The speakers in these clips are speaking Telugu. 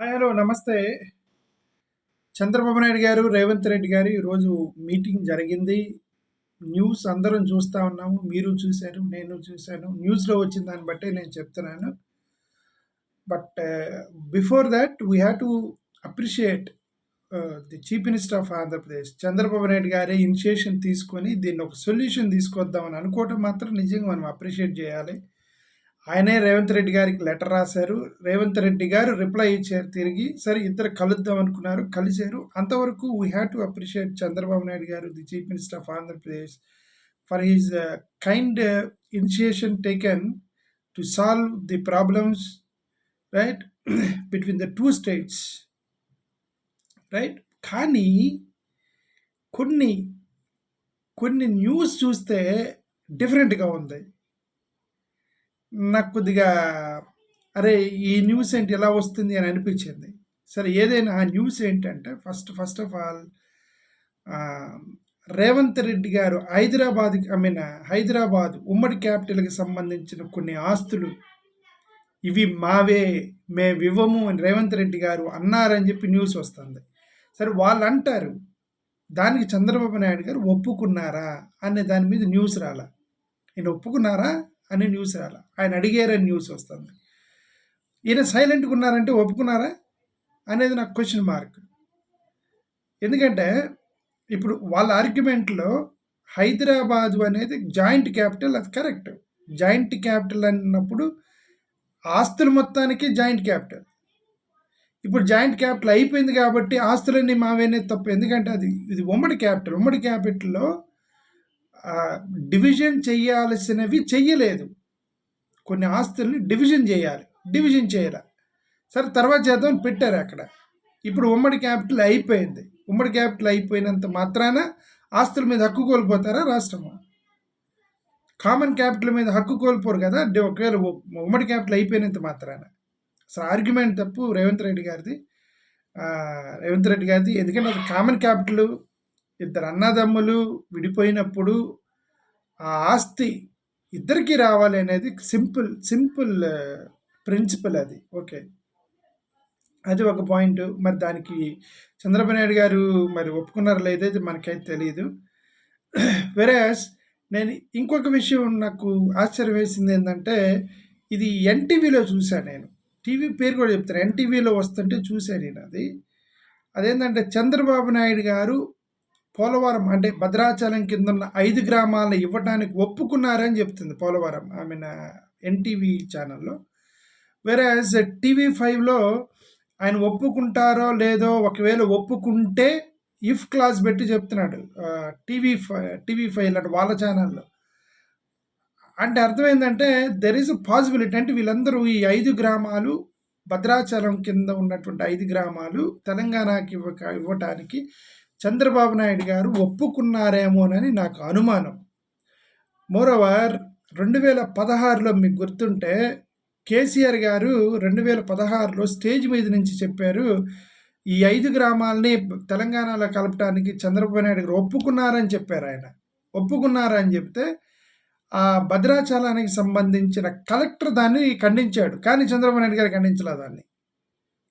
హాయ్ హలో నమస్తే. చంద్రబాబు నాయుడు గారు రేవంత్ రెడ్డి గారు ఈరోజు మీటింగ్ జరిగింది. న్యూస్ అందరం చూస్తూ ఉన్నాము. మీరు చూశారు నేను చూశాను. న్యూస్లో వచ్చిన దాన్ని బట్టే నేను చెప్తున్నాను. But before that we have to appreciate the chief minister of Andhra Pradesh Chandrababu Naidu గారే ఇనిషియేషన్ తీసుకొని దీన్ని ఒక సొల్యూషన్ తీసుకొద్దామని అనుకోవటం మాత్రం నిజంగా మనం అప్రిషియేట్ చేయాలి. ఆయనే రేవంత్ రెడ్డి గారికి లెటర్ రాశారు. రేవంత్ రెడ్డి గారు రిప్లై ఇచ్చారు తిరిగి. సరే ఇద్దరు కలుద్దాం అనుకున్నారు. కలిశారు. అంతవరకు we have to appreciate Chandrababu Naidu garu the chief minister of Andhra Pradesh for his kind initiation taken to solve the problems right between the two states right కానీ కొన్ని కొన్ని న్యూస్ చూస్తే డిఫరెంట్గా ఉంది. నాకు కొద్దిగా అరే ఈ న్యూస్ ఏంటి? ఎలా వస్తుంది అని అనిపించింది. సరే ఏదైనా ఆ న్యూస్ ఏంటంటే first first of all Revanth Reddy garu Hyderabad I mean Hyderabad ఉమ్మడి క్యాపిటల్కి సంబంధించిన కొన్ని ఆస్తులు ఇవి మావే మేము ఇవ్వము అని రేవంత్ రెడ్డి గారు అన్నారని చెప్పి న్యూస్ వస్తుంది. సరే వాళ్ళు అంటారు దానికి చంద్రబాబు నాయుడు గారు ఒప్పుకున్నారా అనే దాని మీద న్యూస్ రాల? నేను ఒప్పుకున్నారా? అని న్యూస్ రాలా. ఆయన అడిగారని న్యూస్ వస్తుంది. ఈయన సైలెంట్గా ఉన్నారంటే ఒప్పుకున్నారా? అనేది నాకు క్వశ్చన్ మార్క్ ఎందుకంటే ఇప్పుడు వాళ్ళ ఆర్గ్యుమెంట్లో హైదరాబాదు అనేది జాయింట్ క్యాపిటల్ అది కరెక్ట్ జాయింట్ క్యాపిటల్ అన్నప్పుడు ఆస్తులు మొత్తానికి జాయింట్ క్యాపిటల్. ఇప్పుడు జాయింట్ క్యాపిటల్ అయిపోయింది కాబట్టి ఆస్తులన్నీ మావేనే తప్పు ఎందుకంటే అది ఇది ఉమ్మడి క్యాపిటల్. ఉమ్మడి క్యాపిటల్లో డివిజన్ చేయాల్సినవి చెయ్యలేదు. కొన్ని ఆస్తుల్ని డివిజన్ చేయాలి. డివిజన్ చేయాలి. సరే తర్వాత చేద్దాం పెట్టారు అక్కడ. ఇప్పుడు ఉమ్మడి క్యాపిటల్ అయిపోయింది. ఉమ్మడి క్యాపిటల్ అయిపోయినంత మాత్రాన ఆస్తుల మీద హక్కు కోల్పోతారా రాష్ట్రము? కామన్ క్యాపిటల్ మీద హక్కు కోల్పోరు కదా. ఒకవేళ ఉమ్మడి క్యాపిటల్ అయిపోయినంత మాత్రాన. అసలు ఆర్గ్యుమెంట్ తప్పు రేవంత్ రెడ్డి గారిది. రేవంత్ రెడ్డి గారిది. ఎందుకంటే అది కామన్ క్యాపిటల్ ఇద్దరు అన్నదమ్ములు విడిపోయినప్పుడు ఆ ఆస్తి ఇద్దరికీ రావాలి అనేది సింపుల్ సింపుల్ ప్రిన్సిపల్ అది. ఓకే. అది ఒక పాయింట్. మరి దానికి చంద్రబాబు నాయుడు గారు మరి ఒప్పుకున్నారు లేదైతే మనకైతే తెలియదు వెరాస్ నేను ఇంకొక విషయం నాకు ఆశ్చర్యం వేసింది ఏంటంటే ఇది ఎన్టీవీలో చూశాను నేను. టీవీ పేరు కూడా చెప్తాను. ఎన్టీవీలో వస్తుంటే చూశాను నేను అది. అదేంటంటే చంద్రబాబు నాయుడు గారు పోలవరం అంటే భద్రాచలం కింద ఉన్న ఐదు గ్రామాలను ఇవ్వడానికి ఒప్పుకున్నారని చెప్తుంది పోలవరం ఐ మీన్ ఎన్టీవీ ఛానల్లో వేరే టీవీ ఫైవ్లో ఆయన ఒప్పుకుంటారో లేదో ఒకవేళ ఒప్పుకుంటే ఇఫ్ క్లాస్ పెట్టి చెప్తున్నాడు టీవీ టీవీ ఫైవ్ అంటే వాళ్ళ ఛానల్లో అంటే అర్థమైందంటే దెర్ ఈస్ పాసిబిలిటీ అంటే వీళ్ళందరూ ఈ ఐదు గ్రామాలు భద్రాచలం కింద ఉన్నటువంటి ఐదు గ్రామాలు తెలంగాణకి ఇవ్వ ఇవ్వటానికి చంద్రబాబు నాయుడు గారు ఒప్పుకున్నారేమోనని నాకు అనుమానం. మోరవర్ రెండు వేల పదహారులో మీకు గుర్తుంటే కేసీఆర్ గారు రెండు వేల పదహారులో స్టేజ్ మీద నుంచి చెప్పారు ఈ ఐదు గ్రామాలని తెలంగాణలో కలపడానికి చంద్రబాబు నాయుడు గారు ఒప్పుకున్నారని చెప్పారు ఆయన. ఒప్పుకున్నారని చెప్తే ఆ భద్రాచలానికి సంబంధించిన కలెక్టర్ దాన్ని ఖండించాడు. కానీ చంద్రబాబు నాయుడు గారు ఖండించలేదు దాన్ని.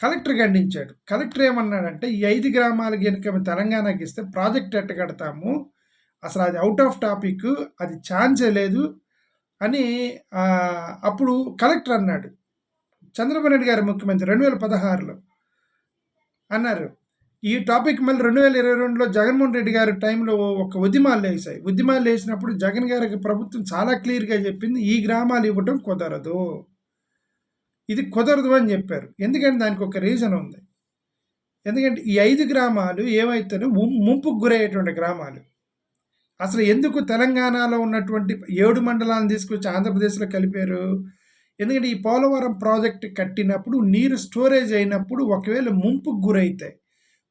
కలెక్టర్ ఖండించాడు. కలెక్టర్ ఏమన్నాడంటే ఈ ఐదు గ్రామాలకి కనుక తెలంగాణకి ఇస్తే ప్రాజెక్ట్ ఎట్ట కడతాము? అసలు అది అవుట్ ఆఫ్ టాపిక్ అది ఛాన్సే లేదు అని అప్పుడు కలెక్టర్ అన్నాడు. చంద్రబాబు నాయుడు గారు ముఖ్యమంత్రి రెండు వేల పదహారులో అన్నారు ఈ టాపిక్ మళ్ళీ రెండు వేల ఇరవై రెండులో జగన్మోహన్ రెడ్డి గారి టైంలో ఒక ఉద్యమాలు వేసాయి ఉద్యమాలు వేసినప్పుడు జగన్ గారికి ప్రభుత్వం చాలా క్లియర్గా చెప్పింది ఈ గ్రామాలు ఇవ్వటం కుదరదు. ఇది కుదరదు అని చెప్పారు. ఎందుకంటే దానికి ఒక రీజన్ ఉంది. ఎందుకంటే ఈ ఐదు గ్రామాలు ఏమైతేనే ముంపుకు గురయ్యేటువంటి గ్రామాలు. అసలు ఎందుకు తెలంగాణలో ఉన్నటువంటి ఏడు మండలాలను తీసుకొచ్చి ఆంధ్రప్రదేశ్లో కలిపారు? ఎందుకంటే ఈ పోలవరం ప్రాజెక్ట్ కట్టినప్పుడు నీరు స్టోరేజ్ అయినప్పుడు ఒకవేళ ముంపుకు గురైతే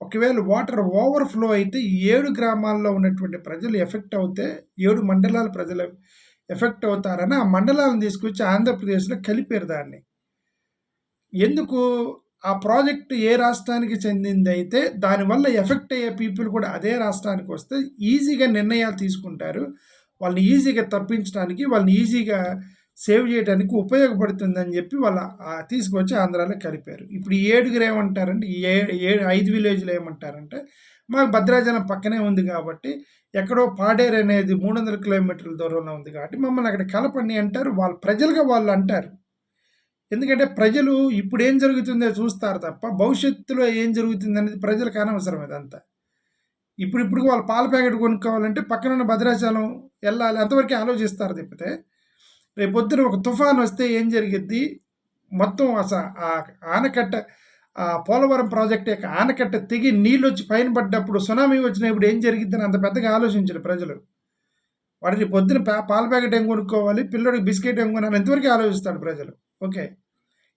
ఒకవేళ వాటర్ ఓవర్ఫ్లో అయితే ఏడు గ్రామాల్లో ఉన్నటువంటి ప్రజలు ఎఫెక్ట్ అవుతే ఏడు మండలాల ప్రజలు ఎఫెక్ట్ అవుతారని ఆ మండలాలను తీసుకొచ్చి ఆంధ్రప్రదేశ్లో కలిపారు దాన్ని. ఎందుకు ఆ ప్రాజెక్ట్ ఏ రాష్ట్రానికి చెందింది అయితే దానివల్ల ఎఫెక్ట్ అయ్యే పీపుల్ కూడా అదే రాష్ట్రానికి వస్తే ఈజీగా నిర్ణయాలు తీసుకుంటారు. వాళ్ళని ఈజీగా తప్పించడానికి వాళ్ళని ఈజీగా సేవ్ చేయడానికి ఉపయోగపడుతుందని చెప్పి వాళ్ళ తీసుకొచ్చి ఆంధ్రాలో కలిపారు. ఇప్పుడు ఈ ఏడుగురు ఏమంటారంటే ఈ ఏ ఏడు ఐదు విలేజ్లు ఏమంటారంటే మాకు భద్రాచలం పక్కనే ఉంది కాబట్టి ఎక్కడో పాడేరు అనేది మూడు వందల కిలోమీటర్ల దూరంలో ఉంది కాబట్టి మమ్మల్ని అక్కడ కలపండి అంటారు. వాళ్ళు ప్రజలుగా వాళ్ళు అంటారు. ఎందుకంటే ప్రజలు ఇప్పుడు ఏం జరుగుతుందో చూస్తారు తప్ప భవిష్యత్తులో ఏం జరుగుతుంది అనేది ప్రజలకు అనవసరం ఇదంతా. ఇప్పుడు ఇప్పుడు వాళ్ళు పాల ప్యాకెట్ కొనుక్కోవాలంటే పక్కన ఉన్న భద్రాచలం వెళ్ళాలి అంతవరకు ఆలోచిస్తారు తప్పితే రేపు పొద్దున ఒక తుఫాన్ వస్తే ఏం జరిగిద్ది? మొత్తం అసలు ఆ ఆనకట్ట ఆ పోలవరం ప్రాజెక్ట్ యొక్క ఆనకట్ట తెగి నీళ్ళు వచ్చి పైన పడ్డప్పుడు సునామీ వచ్చినప్పుడు ఏం జరిగిద్దని అంత పెద్దగా ఆలోచించరు ప్రజలు. వాడిని పొద్దున పా పాల ప్యాకెట్ ఏం కొనుక్కోవాలి? పిల్లడికి బిస్కెట్ ఏం కొనాలి? ఎంతవరకు ఆలోచిస్తాడు ప్రజలు. ఓకే.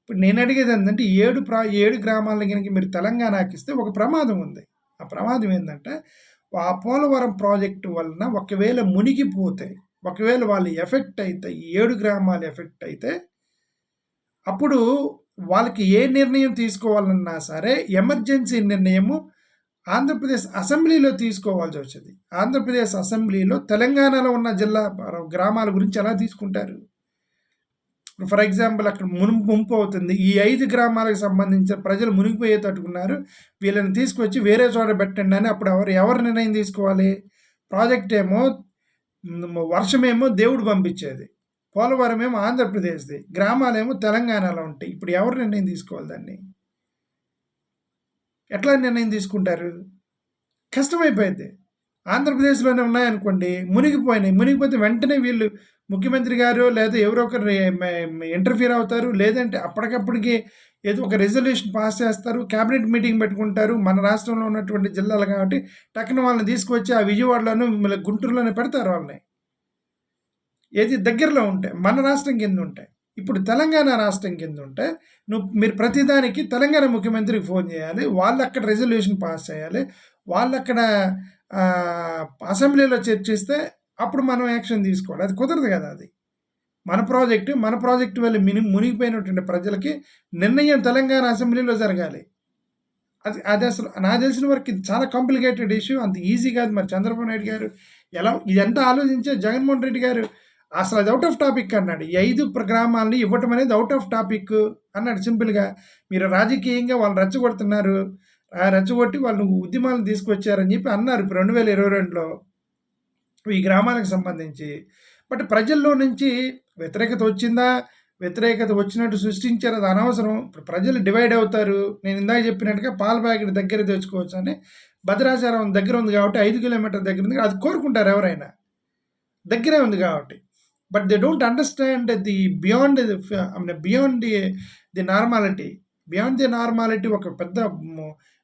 ఇప్పుడు నేను అడిగేది ఏంటంటే ఏడు ప్రా ఏడు గ్రామాల కనుక మీరు తెలంగాణకి ఇస్తే ఒక ప్రమాదం ఉంది. ఆ ప్రమాదం ఏంటంటే ఆ పోలవరం ప్రాజెక్టు వలన ఒకవేళ మునిగిపోతే ఒకవేళ వాళ్ళు ఎఫెక్ట్ అయితే ఏడు గ్రామాలు ఎఫెక్ట్ అయితే అప్పుడు వాళ్ళకి ఏ నిర్ణయం తీసుకోవాలన్నా సరే ఎమర్జెన్సీ నిర్ణయము ఆంధ్రప్రదేశ్ అసెంబ్లీలో తీసుకోవాల్సి వచ్చింది. ఆంధ్రప్రదేశ్ అసెంబ్లీలో తెలంగాణలో ఉన్న జిల్లా గ్రామాల గురించి ఎలా తీసుకుంటారు? ఫర్ ఎగ్జాంపుల్ అక్కడ మునుపు ముంపు అవుతుంది. ఈ ఐదు గ్రామాలకు సంబంధించిన ప్రజలు మునిగిపోయేటట్టుకున్నారు వీళ్ళని తీసుకొచ్చి వేరే చోట పెట్టండి అని అప్పుడు ఎవరు ఎవరు నిర్ణయం తీసుకోవాలి? ప్రాజెక్ట్ ఏమో వర్షమేమో దేవుడు పంపించేది. పోలవరం ఏమో ఆంధ్రప్రదేశ్ది. గ్రామాలేమో తెలంగాణలో ఉంటాయి. ఇప్పుడు ఎవరు నిర్ణయం తీసుకోవాలి దాన్ని? ఎట్లా నిర్ణయం తీసుకుంటారు? కష్టమైపోయింది ఆంధ్రప్రదేశ్లోనే ఉన్నాయనుకోండి మునిగిపోయినాయి. మునిగిపోతే వెంటనే వీళ్ళు ముఖ్యమంత్రి గారు లేదా ఎవరో ఒకరు ఇంటర్ఫీర్ అవుతారు. లేదంటే అప్పటికప్పటికి ఏదో ఒక రెజల్యూషన్ పాస్ చేస్తారు. క్యాబినెట్ మీటింగ్ పెట్టుకుంటారు. మన రాష్ట్రంలో ఉన్నటువంటి జిల్లాలు కాబట్టి టక్కున వాళ్ళని తీసుకొచ్చి ఆ విజయవాడలోనూ మళ్ళీ గుంటూరులోనే పెడతారు వాళ్ళని. ఏది దగ్గరలో ఉంటాయి. మన రాష్ట్రం కింద ఉంటాయి. ఇప్పుడు తెలంగాణ రాష్ట్రం కింద ఉంటే నువ్వు మీరు ప్రతిదానికి తెలంగాణ ముఖ్యమంత్రికి ఫోన్ చేయాలి. వాళ్ళు అక్కడ రెజల్యూషన్ పాస్ చేయాలి. వాళ్ళు అక్కడ అసెంబ్లీలో చర్చిస్తే అప్పుడు మనం యాక్షన్ తీసుకోవాలి. అది కుదరదు కదా అది. మన ప్రాజెక్టు మన ప్రాజెక్టు వల్ల మిని మునిగిపోయినటువంటి ప్రజలకి నిర్ణయం తెలంగాణ అసెంబ్లీలో జరగాలి. అది అది అసలు నాకు తెలిసిన వరకు ఇది చాలా కాంప్లికేటెడ్ ఇష్యూ అంత ఈజీ కాదు మరి చంద్రబాబు నాయుడు గారు. ఎలా ఇదంతా ఆలోచించే జగన్మోహన్ రెడ్డి గారు అసలు అది అవుట్ ఆఫ్ టాపిక్ అన్నాడు. ఈ ఐదు గ్రామాలని ఇవ్వటం అనేది అవుట్ ఆఫ్ టాపిక్ అన్నాడు సింపుల్గా. మీరు రాజకీయంగా వాళ్ళు రెచ్చగొడుతున్నారు. రెచ్చగొట్టి వాళ్ళు ఉద్యమాలను తీసుకొచ్చారని చెప్పి అన్నారు ఇప్పుడు రెండు వేల ఇరవై రెండులో ఈ గ్రామాలకు సంబంధించి. బట్ ప్రజల్లో నుంచి వ్యతిరేకత వచ్చిందా? వ్యతిరేకత వచ్చినట్టు సృష్టించారు అది అనవసరం. ఇప్పుడు ప్రజలు డివైడ్ అవుతారు. నేను ఇందాక చెప్పినట్టుగా పాల ప్యాకెట్ దగ్గర తెచ్చుకోవచ్చు అని భద్రాచారం దగ్గర ఉంది కాబట్టి ఐదు కిలోమీటర్ దగ్గర ఉంది. అది కోరుకుంటారు ఎవరైనా. దగ్గరే ఉంది కాబట్టి. But they don't understand the beyond beyond the the normality. Beyond the normality ఒక పెద్ద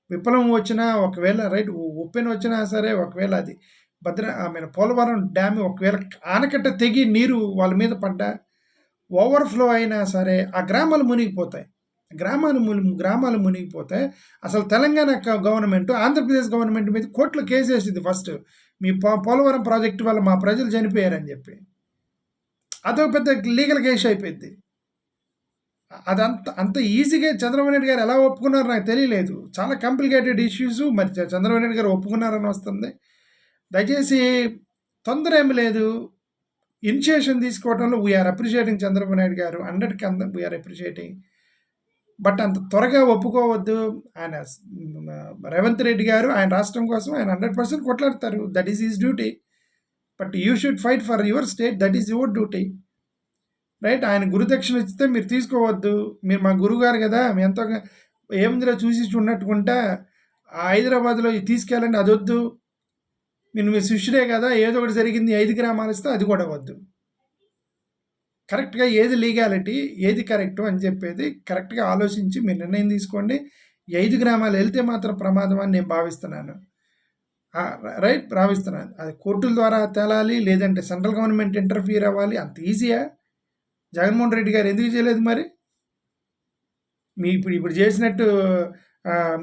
విప్లవం వచ్చినా ఒకవేళ రైట్ ఉప్పెన వచ్చినా సరే ఒకవేళ అది భద్ర ఐ మీన్ పోలవరం డ్యామ్ ఒకవేళ ఆనకట్ట తెగి నీరు వాళ్ళ మీద పడ్డా ఓవర్ఫ్లో అయినా సరే ఆ గ్రామాలు మునిగిపోతాయి. గ్రామాలు ముని గ్రామాలు మునిగిపోతాయి అసలు తెలంగాణ గవర్నమెంట్ ఆంధ్రప్రదేశ్ గవర్నమెంట్ మీద కోర్టులో కేసు వేసింది ఫస్ట్. మీ పోలవరం ప్రాజెక్టు వల్ల మా ప్రజలు చనిపోయారని చెప్పి. అదొక పెద్ద లీగల్ కేసు అయిపోయింది. అదంత అంత ఈజీగా చంద్రబాబు నాయుడు గారు ఎలా ఒప్పుకున్నారో నాకు తెలియలేదు. చాలా కాంప్లికేటెడ్ ఇష్యూస్ మరి చంద్రబాబు నాయుడు గారు ఒప్పుకున్నారని వస్తుంది. దయచేసి తొందర ఏమి లేదు ఇనిషియేషన్ తీసుకోవడంలో వీఆర్ అప్రిషియేటింగ్ చంద్రబాబు నాయుడు గారు. హండ్రెడ్కి అంత వీఆర్ అప్రిషియేటింగ్ బట్ అంత త్వరగా ఒప్పుకోవద్దు. ఆయన రేవంత్ రెడ్డి గారు ఆయన రాష్ట్రం కోసం ఆయన hundred percent కొట్లాడతారు. That is his duty but you should fight for your state that is your duty right? ఆయన గురుదక్షిణ ఇస్తే మీరు తీసుకోవద్దు. మీరు మా గురుగారు కదా మీ ఎంతో ఏముందిలో చూసి ఉన్నట్టుకుంటా హైదరాబాద్లో తీసుకెళ్ళండి అదొద్దు నేను మీ శిష్యుడే కదా ఏదో ఒకటి జరిగింది ఐదు గ్రామాలు ఇస్తే అది కూడా వద్దు. కరెక్ట్గా ఏది లీగాలిటీ ఏది కరెక్ట్ అని చెప్పేది కరెక్ట్గా ఆలోచించి మీరు నిర్ణయం తీసుకోండి. ఐదు గ్రామాలు వెళ్తే మాత్రం ప్రమాదం అని నేను భావిస్తున్నాను. రైట్? భావిస్తున్నాను. అది కోర్టుల ద్వారా తేలాలి లేదంటే సెంట్రల్ గవర్నమెంట్ ఇంటర్ఫియర్ అవ్వాలి అంత ఈజీయా? జగన్మోహన్ రెడ్డి గారు ఎందుకు చేయలేదు మరి? మీ ఇప్పుడు ఇప్పుడు చేసినట్టు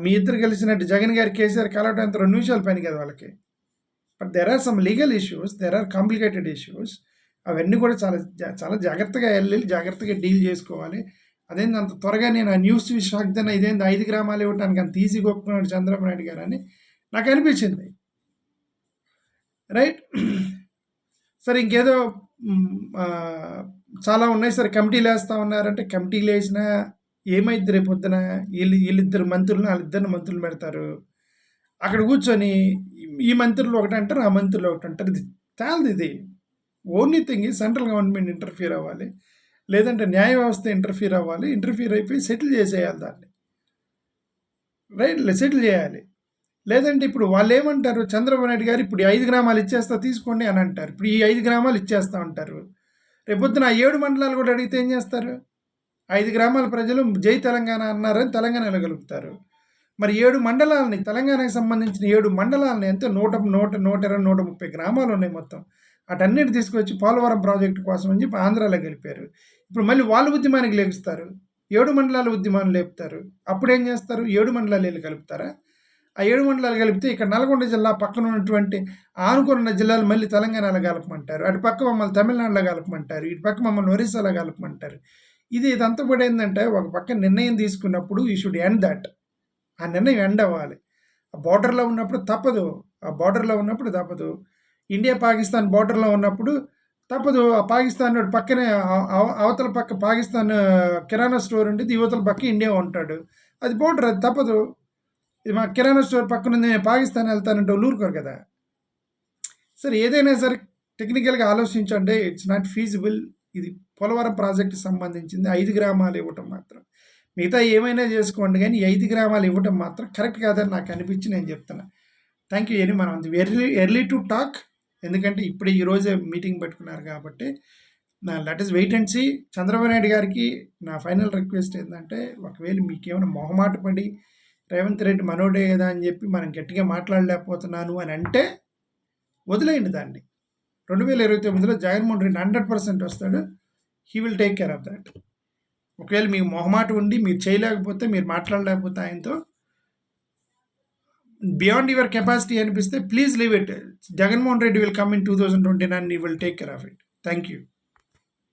మీ ఇద్దరు కలిసినట్టు జగన్ గారు కేసీఆర్ కలవటం అంత రెండు నిమిషాలు పని కదా వాళ్ళకి. But there are some legal issues there are complicated issues అవన్నీ కూడా చాలా చాలా జాగ్రత్తగా వెళ్ళి జాగ్రత్తగా డీల్ చేసుకోవాలి. అదేంది అంత త్వరగా నేను ఆ న్యూస్ చూసి షాక్ ఇదేంది ఐదు గ్రామాలు ఇవ్వటానికి అంత తీసి గొప్పకున్నాడు చంద్రబాబు నాయుడు గారు అని నాకు అనిపించింది. రైట్ సరే ఇంకేదో చాలా ఉన్నాయి సార్ కమిటీలు వేస్తా ఉన్నారంటే కమిటీలు వేసినా ఏమైద్ది రేపు పొద్దున? వీళ్ళు వీళ్ళిద్దరు మంత్రులను వాళ్ళిద్దరిని మంత్రులు పెడతారు. అక్కడ కూర్చొని ఈ మంత్రులు ఒకటి అంటారు ఆ మంత్రులు ఒకటి అంటారు. ఇది తేలదు ఇది. Only thing central government interfere అవ్వాలి. లేదంటే న్యాయ వ్యవస్థ ఇంటర్ఫియర్ అవ్వాలి. ఇంటర్ఫియర్ అయిపోయి సెటిల్ చేసేయాలి దాన్ని. రైట్ సెటిల్ చేయాలి. లేదంటే ఇప్పుడు వాళ్ళు ఏమంటారు చంద్రబాబు నాయుడు గారు ఇప్పుడు ఈ ఐదు గ్రామాలు ఇచ్చేస్తా తీసుకోండి అని అంటారు. ఇప్పుడు ఈ ఐదు గ్రామాలు ఇచ్చేస్తా ఉంటారు. రేపొద్దున ఏడు మండలాలు కూడా అడిగితే ఏం చేస్తారు? ఐదు గ్రామాల ప్రజలు జై తెలంగాణ అన్నారని తెలంగాణ వెళ్ళగలుగుతారు మరి ఏడు మండలాలని తెలంగాణకు సంబంధించిన ఏడు మండలాలని ఎంతో నూట నూట నూట ఇరవై నూట ముప్పై గ్రామాలు ఉన్నాయి మొత్తం. అటన్నిటి తీసుకొచ్చి పోలవరం ప్రాజెక్టు కోసం అని చెప్పి ఆంధ్రాలో గెలిపారు. ఇప్పుడు మళ్ళీ వాళ్ళు ఉద్యమానికి లేపుస్తారు. ఏడు మండలాల ఉద్యమాన్ని లేపుతారు. అప్పుడు ఏం చేస్తారు? ఏడు మండలాలు వెళ్ళి కలుపుతారా? ఆ ఏడు మండలాలు కలిపితే ఇక్కడ నల్గొండ జిల్లా పక్కన ఉన్నటువంటి ఆనుకున్న జిల్లాలు మళ్ళీ తెలంగాణలో కలపమంటారు. అటు పక్క మమ్మల్ని తమిళనాడులో కలపమంటారు. ఇటు పక్క మమ్మల్ని ఒరిస్సాలో కలపమంటారు. ఇది ఇదంతా కూడా ఏంటంటే ఒక పక్క నిర్ణయం తీసుకున్నప్పుడు ఈ షుడ్ ఎండ్ దట్ ఆ నిర్ణయం ఎండ్ అవ్వాలి. ఆ బార్డర్లో ఉన్నప్పుడు తప్పదు. ఆ బార్డర్లో ఉన్నప్పుడు తప్పదు. ఇండియా పాకిస్తాన్ బార్డర్లో ఉన్నప్పుడు తప్పదు. ఆ పాకిస్తాన్ వాడు పక్కనే అవ- అవతల పక్క పాకిస్తాన్ కిరాణా స్టోర్ ఉండేది యువతల పక్క ఇండియా ఉంటాడు. అది బోర్డర్ అది తప్పదు. ఇది మా కిరాణా స్టోర్ పక్కన ఉంది నేను పాకిస్తాన్ వెళ్తానంటే వాళ్ళు ఊరుకోరు కదా. సరే ఏదైనా సరే టెక్నికల్గా ఆలోచించండి ఇట్స్ నాట్ ఫీజిబుల్ ఇది పోలవరం ప్రాజెక్టు సంబంధించింది ఐదు గ్రామాలు ఇవ్వటం మాత్రం. మిగతా ఏమైనా చేసుకోండి కానీ ఐదు గ్రామాలు ఇవ్వటం మాత్రం కరెక్ట్ కాదని నాకు అనిపించి నేను చెప్తున్నా. థ్యాంక్ యూ అని మనం ఎర్లీ ఎర్లీ టు టాక్ ఎందుకంటే ఇప్పుడే ఈరోజే మీటింగ్ పెట్టుకున్నారు కాబట్టి. నా let is wait and see Chandrababu Naidu గారికి నా ఫైనల్ రిక్వెస్ట్ ఏంటంటే ఒకవేళ మీకేమైనా మొహమాట పడి రేవంత్ రెడ్డి మనోడే కదా అని చెప్పి మనం గట్టిగా మాట్లాడలేకపోతున్నాను అని అంటే వదిలేయండి దాన్ని. రెండు వేల ఇరవై తొమ్మిదిలో జగన్మోహన్ రెడ్డి హండ్రెడ్ పర్సెంట్ వస్తాడు. He will take care of that ఒకవేళ మీకు మొహమాట ఉండి మీరు చేయలేకపోతే మీరు మాట్లాడలేకపోతే ఆయనతో బియాండ్ యువర్ కెపాసిటీ అనిపిస్తే please leave it Jaganmohan Reddy will come in two thousand twenty nine you will take care of it thank you